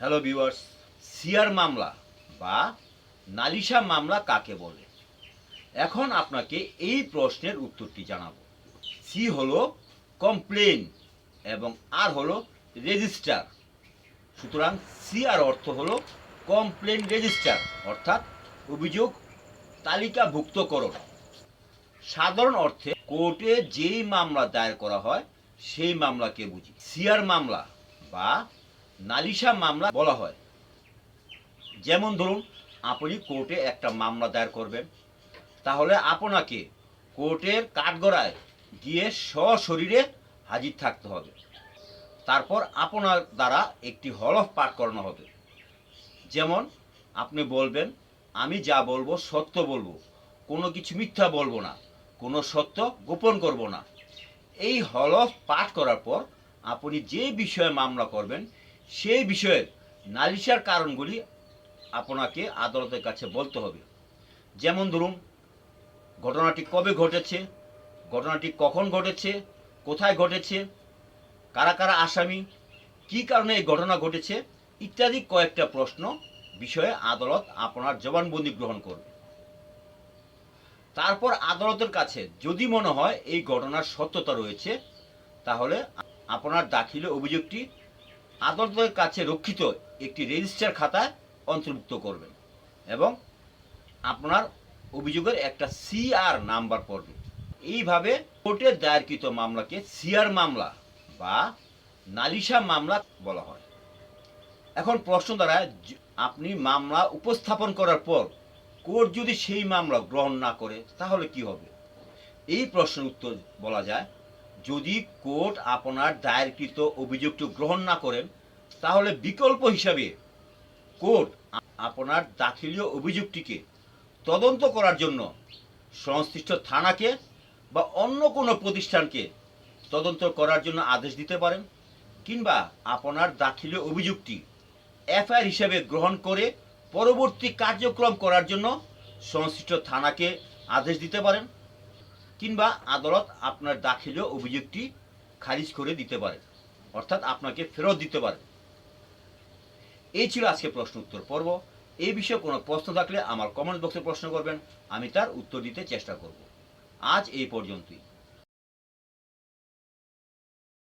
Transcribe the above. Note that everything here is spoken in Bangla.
হ্যালো ভিউয়ার্স সিআর মামলা বা নালিশা মামলা কাকে বলে? এখন আপনাকে এই প্রশ্নের উত্তরটি জানাব। সি হলো কমপ্লেন এবং আর হলো রেজিস্টার সুতরাং সিআর অর্থ হলো কমপ্লেন রেজিস্টার অর্থাৎ অভিযোগ তালিকাভুক্ত তালিকাভুক্তকরণ। সাধারণ অর্থে কোর্টে যেই মামলা দায়ের করা হয়, সেই মামলাকে বুঝি। সিআর মামলা বা নালিশা মামলা বলা হয়। যেমন ধরুন, আপনি কোর্টে একটা মামলা দায়ের করবেন। তাহলে আপনাকে কোর্টের কাঠগড়ায় গিয়ে সশরীরে হাজির থাকতে হবে। তারপর আপনার দ্বারা একটি হলফ পাঠ করানো হবে। যেমন, আপনি বলবেন, আমি যা বলব সত্য বলব। কোনো কিছু মিথ্যা বলব না। কোনো সত্য গোপন করব না। এই হলফ পাঠ করার পর, আপনি যে বিষয়ে মামলা করবেন সেই বিষয়ের নালিশার কারণগুলি আপনাকে আদালতের কাছে বলতে হবে। যেমন ধরুন, ঘটনাটি কবে ঘটেছে, ঘটনাটি কখন ঘটেছে, কোথায় ঘটেছে, কারা কারা আসামি, কী কারণে এই ঘটনা ঘটেছে, ইত্যাদি কয়েকটা প্রশ্ন বিষয়ে আদালত আপনার জবানবন্দি গ্রহণ করবে। তারপর আদালতের কাছে যদি মনে হয় এই ঘটনার সত্যতা রয়েছে, তাহলে আপনার দাখিল অভিযোগটি আদালতের কাছে রক্ষিত একটি রেজিস্টার খাতায় অন্তর্ভুক্ত করবেন এবং আপনার অভিযোগের একটা সিআর নাম্বার পড়বে এইভাবে কোর্টে দায়েরকৃত মামলাকে সিআর মামলা বা নালিশা মামলা বলা হয়। এখন প্রশ্ন দ্বারা আপনি মামলা উপস্থাপন করার পর কোর্ট যদি সেই মামলা গ্রহণ না করে, তাহলে কি হবে? এই প্রশ্নের উত্তর বলা যায় যদি কোর্ট আপনার দায়েরকৃত অভিযোগটি গ্রহণ না করেন, তাহলে বিকল্প হিসাবে কোর্ট আপনার দাখিলীয় অভিযোগটিকে তদন্ত করার জন্য সংশ্লিষ্ট থানাকে বা অন্য কোনো প্রতিষ্ঠানকে তদন্ত করার জন্য আদেশ দিতে পারেন, কিংবা আপনার দাখিলীয় অভিযোগটি এফআইআর হিসেবে গ্রহণ করে পরবর্তী কার্যক্রম করার জন্য সংশ্লিষ্ট থানাকে আদেশ দিতে পারেন। কিংবা আদালত আপনার দাখিলীয় অভিযোগটি খারিজ করে দিতে পারে, অর্থাৎ আপনাকে ফেরত দিতে পারে। এই ছিল আজকে প্রশ্ন উত্তর পর্ব। এই বিষয়ে কোনো প্রশ্ন থাকলে আমার কমেন্ট বক্সে প্রশ্ন করবেন, আমি তার উত্তর দিতে চেষ্টা করব। আজ এই পর্যন্তই।